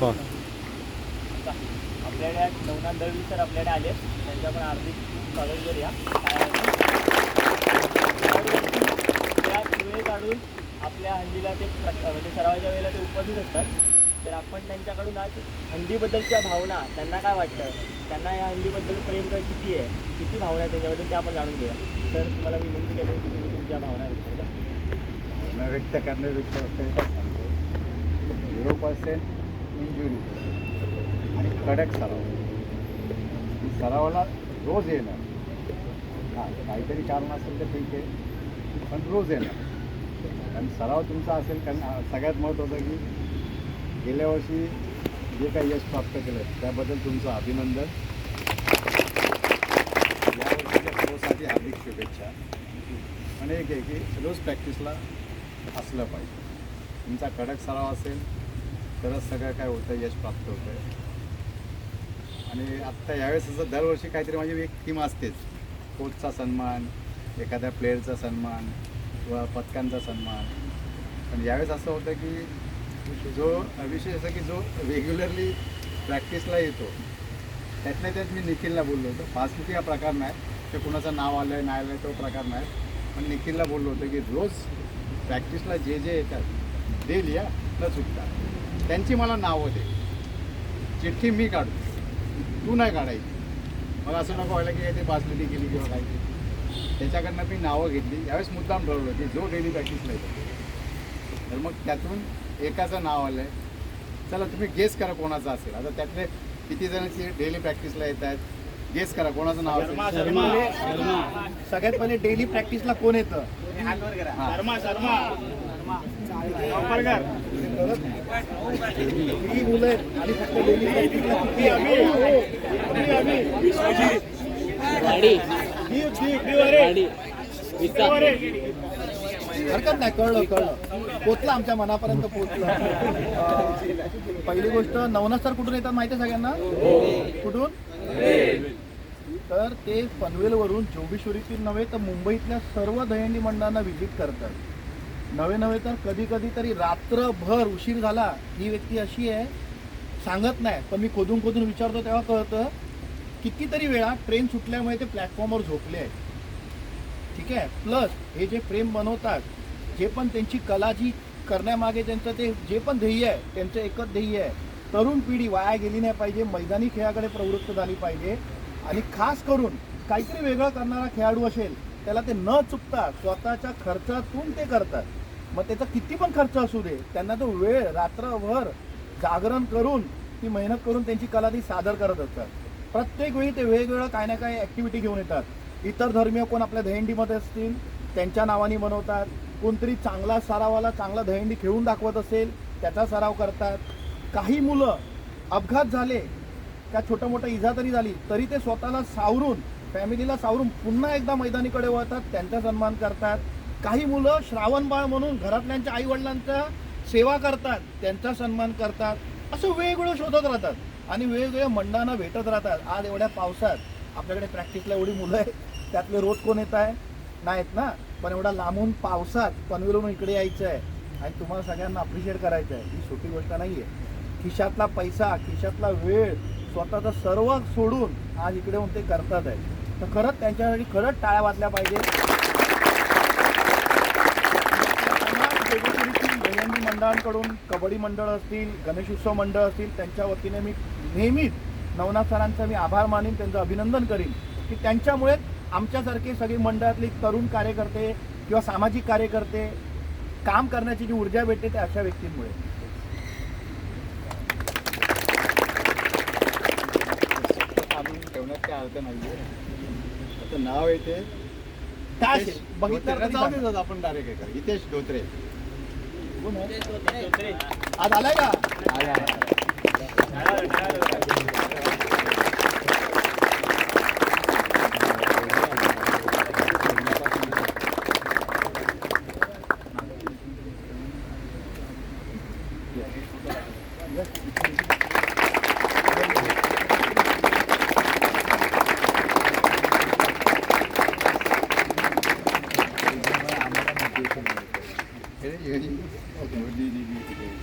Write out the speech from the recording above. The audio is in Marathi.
बर आपल्याकडे आज नवनाथ दळवी सर आपल्याकडे आले त्यांच्या पण हार्दिक स्वागत करूया. त्या वेळ काढून आपल्या हंडीला ते म्हणजे सरावाच्या वेळेला ते उपस्थित असतात. तर आपण त्यांच्याकडून आज हंडीबद्दलच्या भावना त्यांना काय वाटतं? त्यांना या हंडीबद्दल प्रेम काय किती आहे? किती भावना आहे त्याच्याबद्दल ते आपण जाणून घेऊया. तर तुम्हाला विनंती केली की तुम्ही तुमच्या भावना व्यक्त करा. भावना व्यक्त करण्यापेक्षा झिरो पर्सेंट इंजुरी. आणि कडक सराव. सरावाला रोज येणार. हां काहीतरी कारण असेल तर ठीक आहे पण रोज येणार. कारण सराव तुमचा असेल कारण सगळ्यात महत्त्वाचं की गेल्या वर्षी जे काही यश प्राप्त केलं त्याबद्दल तुमचं अभिनंदन. यावर्षीच्या शोसाठी हार्दिक शुभेच्छा. आणि एक आहे की रोज प्रॅक्टिसला असलं पाहिजे. तुमचा कडक सराव असेल तरच सगळं काय होतं यश प्राप्त होतं आहे आणि आत्ता यावेळेस असं दरवर्षी काहीतरी माझी एक थीम असतेच. कोचचा सन्मान एखाद्या प्लेअरचा सन्मान किंवा पथकांचा सन्मान. पण यावेळेस असं होतं की जो विषय असा की जो रेग्युलरली प्रॅक्टिसला येतो त्यातल्या त्यात मी निखिलला बोललो होतो. पासबुकी हा प्रकार नाही ते कुणाचं नाव आलं आहे नाही आलं आहे तो प्रकार नाही पण निखिलला बोललो होतो की रोज प्रॅक्टिसला जे जे येतात ते लिहा न चुकता. त्यांची मला नावं दे चिठ्ठी मी काढतो तू नाही काढायची. मग असं नको व्हायला की ते पासबुकी केली किंवा काय केली. त्याच्याकडनं मी नावं घेतली. यावेळेस मुद्दाम ठरवलं की जो डेली प्रॅक्टिसला येतो तर मग त्यातून एकाचं नाव आलं आहे चला तुम्ही गेस करा कोणाचं असेल. आता त्यातले किती जणांची डेली प्रॅक्टिसला येत आहेत? गेस करा कोणाचं नाव असेल. सगळ्यात पहिले डेली प्रॅक्टिसला कोण येतं? ही मुलं आहेत आणि फक्त डेली प्रॅक्टिसला हरकत नाही कळलं कळलं. पोचलं आमच्या मनापर्यंत पोचलं. पहिली गोष्ट नवनाथ सर कुठून येतात माहिती आहे सगळ्यांना? कुठून? तर ते पनवेलवरून जोगेश्वरीतील नव्हे तर मुंबईतल्या सर्व दयंडी मंडळांना व्हिजिट करतात. नवे नवे तर कधी कधी तरी रात्रभर उशीर झाला ही व्यक्ती अशी आहे सांगत नाही. पण मी खोदून खोदून विचारतो तेव्हा कळतं कितीतरी वेळा ट्रेन सुटल्यामुळे ते प्लॅटफॉर्मवर झोपले आहेत. ठीक आहे? प्लस हे जे प्रेम बनवतात जे पण त्यांची कला जी करण्यामागे त्यांचं ते जे पण ध्येय आहे त्यांचं एकच ध्येय आहे. तरुण पिढी वाया गेली नाही पाहिजे मैदानी खेळाकडे प्रवृत्त झाली पाहिजे. आणि खास करून काहीतरी वेगळं करणारा खेळाडू असेल त्याला ते न चुकता स्वतःच्या खर्चातून ते करतात. मग त्याचा किती पण खर्च असू दे त्यांना तो वेळ रात्रभर जागरण करून ती मेहनत करून त्यांची कला ती सादर करत असतात. प्रत्येक वेळी ते वेगवेगळं काय ना काय ॲक्टिव्हिटी घेऊन येतात. इतर धर्मीय कोण आपल्या दहेंडीमध्ये असतील त्यांच्या नावाने बनवतात. कोणतरी चांगला सरावाला चांगला दहीहंडी खेळून दाखवत असेल त्याचा सराव करतात. काही मुलं अपघात झाले त्या छोटं मोठं इजा तरी झाली तरी ते स्वतःला सावरून फॅमिलीला सावरून पुन्हा एकदा मैदानीकडे वळतात त्यांचा सन्मान करतात. काही मुलं श्रावणबाळ म्हणून घरातल्यांच्या आईवडिलांचा सेवा करतात त्यांचा सन्मान करतात असं वेगवेगळं शोधत राहतात आणि वेगवेगळ्या मंडळांना भेटत राहतात. आज एवढ्या पावसात आपल्याकडे प्रॅक्टिसला एवढी मुलं आहेत त्यातले रोज कोण येत आहे? नाहीत ना? पण एवढा लांबून पावसात पनवेलवरून इकडे यायचं आहे आणि तुम्हाला सगळ्यांना अप्रिशिएट करायचं आहे ही सोपी गोष्ट नाही आहे खिशातला पैसा खिशातला वेळ स्वतःचं सर्व सोडून आज इकडे येऊन ते करतात आहे. तर खरंच त्यांच्यासाठी खरंच टाळ्या वाजल्या पाहिजे दहीहंडी मंडळांकडून कबड्डी मंडळ असतील गणेशोत्सव मंडळ असतील त्यांच्या वतीने मी नेहमीच नवनाथ सरांचा मी आभार मानेन त्यांचं अभिनंदन करीन की त्यांच्यामुळे आमच्यासारखे सगळे मंडळातले तरुण कार्यकर्ते किंवा सामाजिक कार्यकर्ते काम करण्याची जी ऊर्जा भेटते ते अशा व्यक्तींमुळे ठेवण्यात काय अर्थ नाही नाव येते काय? बघितलं आपण डायरेक्ट हितेश? धोत्रे. आज आलाय का? आला Okay.